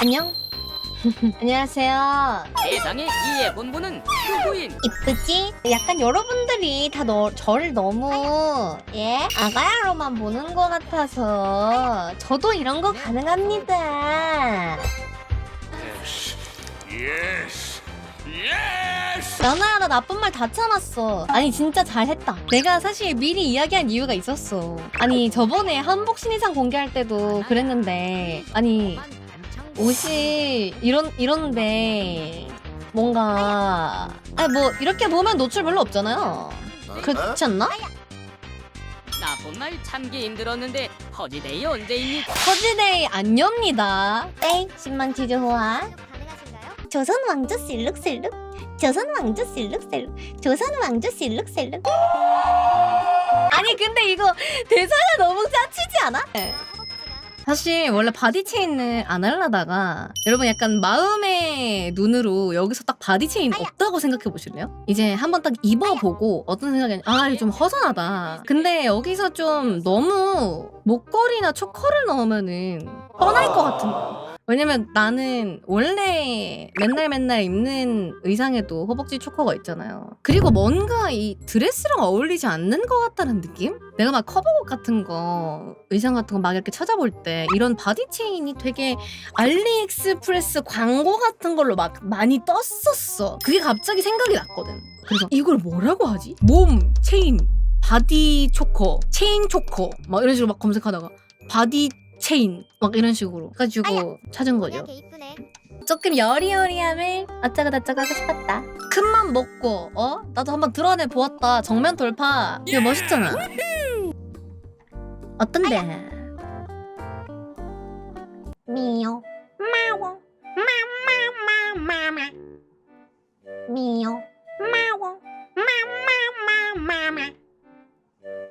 안녕. 안녕하세요. 세상에 이해 본부는 누구인? 이쁘지? 약간 여러분들이 다 너, 저를 너무 예 아가야로만 보는 것 같아서 저도 이런 거 가능합니다. 예스 예스 나나야 나 나쁜 말 다 참았어. 아니 진짜 잘했다. 내가 사실 미리 이야기한 이유가 있었어. 아니 저번에 한복 신의상 공개할 때도 그랬는데 아니 옷이 이런 이런데 뭔가 아니 뭐 이렇게 보면 노출 별로 없잖아요. 그렇지 않나? 나쁜 말 참기 힘들었는데 허지데이 언제입니까? 허즈데이 안 엽니다. 땡 10만 치즈 호화. 조선 왕조 실룩실룩. 조선 왕조 실룩실룩. 조선 왕조 실룩실룩. 아니 근데 이거 대사가 너무 짜치지 않아? 사실 원래 바디 체인을 안 하려다가 여러분 약간 마음의 눈으로 여기서 딱 바디 체인 없다고 생각해 보실래요? 이제 한번 딱 입어보고 어떤 생각이 아 이거 좀 허전하다. 근데 여기서 좀 너무 목걸이나 초커를 넣으면은 뻔할 것 같은 거. 왜냐면 나는 원래 맨날 맨날 입는 의상에도 허벅지 초커가 있잖아요. 그리고 뭔가 이 드레스랑 어울리지 않는 것 같다는 느낌? 내가 막 커버곡 같은 거, 의상 같은 거 막 이렇게 찾아볼 때 이런 바디 체인이 되게 알리익스프레스 광고 같은 걸로 막 많이 떴었어. 그게 갑자기 생각이 났거든. 그래서 이걸 뭐라고 하지? 몸, 체인, 바디 초커, 체인 초커 막 이런 식으로 막 검색하다가 바디 체인 막 이런 식으로 해가지고 찾은 거죠. 조금 여리여리함을 어쩌고저쩌고 하고 싶었다. 큰맘 먹고 어 나도 한번 드러내 보았다. 정면 돌파. 이거 멋있잖아. 어떤데? 미요. 마워. 마마마마마. 미요.